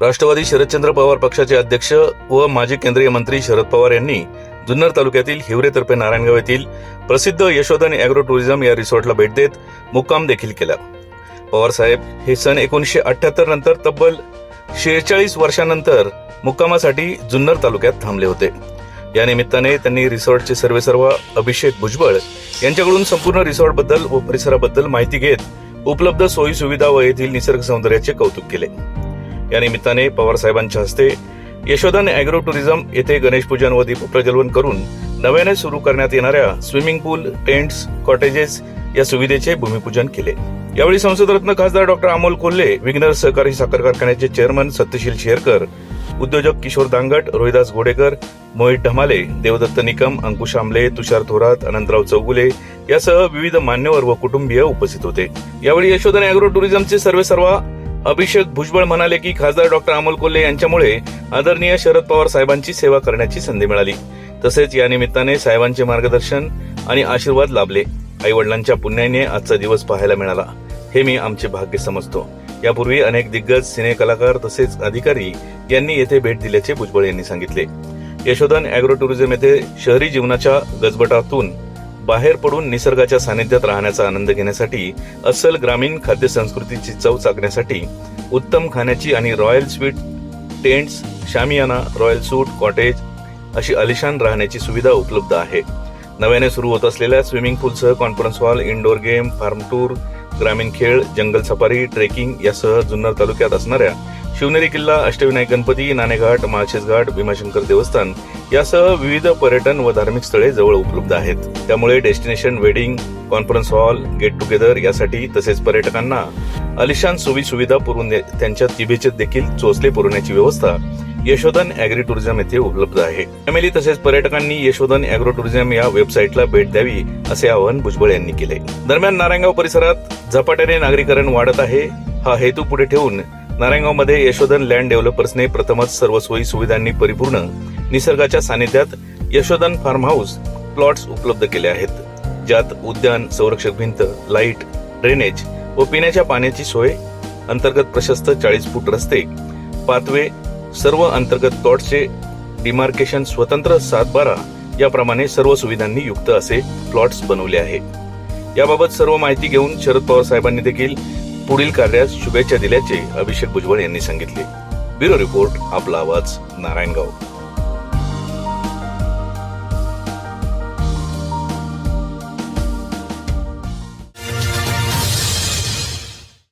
राष्ट्रवादी शरदचंद्र पवार पक्षाचे अध्यक्ष व माजी केंद्रीय मंत्री शरद पवार यांनी जुन्नर तालुक्यातील हिवरेतर्फे नारायणगाव येथील प्रसिद्ध यशोधन अॅग्रो टुरिझम या रिसॉर्टला भेट देत मुक्काम देखील केला. पवार साहेब हे सन एकोणीसशे अठ्याहत्तर नंतर तब्बल शेहेचाळीस वर्षानंतर मुक्कामासाठी जुन्नर तालुक्यात थांबले होते. या निमित्ताने त्यांनी रिसॉर्टचे सर्वेसर्वा अभिषेक भुजबळ यांच्याकडून संपूर्ण रिसॉर्टबद्दल व परिसराबद्दल माहिती घेत उपलब्ध सोयी सुविधा व येथील निसर्ग सौंदर्याचे कौतुक केले. या निमित्ताने पवार साहेबांच्या हस्ते यशोधन अॅग्रो टुरिझम येथे गणेश पूजन व दीप प्रज्वलन करून नव्याने सुरू करण्यात येणाऱ्या स्विमिंग पूल टेंट्स कॉटेजेस या सुविधेचे भूमिपूजन केले. यावेळी संसदरत्न खासदार डॉक्टर अमोल कोल्हे विघ्नर सहकारी साखर कारखान्याचे चेअरमन सत्यशील शेरकर उद्योजक किशोर दांगट रोहिदास घोडेकर मोहित ढमाले देवदत्त निकम अंकुश आमले तुषार थोरात अनंतराव चौगुले यासह विविध मान्यवर व कुटुंबीय उपस्थित होते. यावेळी यशोधन अॅग्रो टुरिझमचे सर्वेसर्वा अभिषेक भुजबळ म्हणाले की खासदार डॉक्टर अमोल कोल्हे यांच्यामुळे आदरणीय शरद पवार साहेबांची सेवा करण्याची संधी मिळाली. तसेच या निमित्ताने साहेबांचे मार्गदर्शन आणि आशीर्वाद लाभले. आई वडिलांच्या पुण्याने आजचा दिवस पाहायला मिळाला. हे मी आमचे भाग्य समजतो. यापूर्वी अनेक दिग्गज सिने कलाकार तसेच अधिकारी यांनी येथे भेट दिल्याचे भुजबळ यांनी सांगितले. यशोधन अॅग्रो टुरिझम येथे शहरी जीवनाच्या गजबटातून बाहेर पडून निसर्गाच्या सानिध्यात राहण्याचा आनंद घेण्यासाठी अस्सल ग्रामीण खाद्य संस्कृतीची चव चाकण्यासाठी उत्तम खाण्याची आणि रॉयल स्वीट टेंट्स शामियाना रॉयल सूट कॉटेज अशी अलिशान राहण्याची सुविधा उपलब्ध आहे. नव्याने सुरू होत असलेल्या swimming पूलसह conference hall indoor game farm tour ग्रामीण खेळ जंगल सफारी ट्रेकिंग यासह जुन्नर तालुक्यात असणाऱ्या शिवनेरी किल्ला अष्टविनायक गणपती नाणेघाट माळशेजघाट भीमाशंकर देवस्थान यासह विविध पर्यटन व धार्मिक स्थळे जवळ उपलब्ध आहेत. त्यामुळे destination wedding conference hall get together यासाठी तसेच पर्यटकांना अलिशान सोयी सुविधा पुरवून दे- त्यांच्या तिभेचे देखील चोचले पुरवण्याची व्यवस्था यशोधन अॅग्री टुरिझम येथे उपलब्ध आहे. फॅमिली तसेच पर्यटकांनी यशोधन अॅग्रो टुरिझम या वेबसाईटला भेट द्यावी असे आवाहन भुजबळ यांनी केले. दरम्यान नारायणगाव परिसरात झपाट्याने नागरीकरण वाढत आहे. हा हेतू पुढे ठेवून नारायणगावमध्ये यशोधन लँड डेव्हलपर्सने प्रथमच सर्व सोयी सुविधांनी परिपूर्ण निसर्गाच्या सानिध्यात यशोधन फार्म हाऊस प्लॉट्स उपलब्ध केले आहेत. ज्यात उद्यान संरक्षक भिंत लाइट ड्रेनेज व पिण्याच्या पाण्याची सोय अंतर्गत प्रशस्त चाळीस फूट रस्ते पाथवे सर्व अंतर्गत प्लॉट्सचे डिमार्केशन स्वतंत्र सात बारा याप्रमाणे सर्व सुविधांनी युक्त असे प्लॉट्स बनवले आहे. याबाबत सर्व माहिती घेऊन शरद पवार साहेबांनी देखील पुढील कार्यास शुभेच्छा दिल्याचे अभिषेक भुजबळ यांनी सांगितले. ब्युरो रिपोर्ट आपला आवाज नारायणगाव.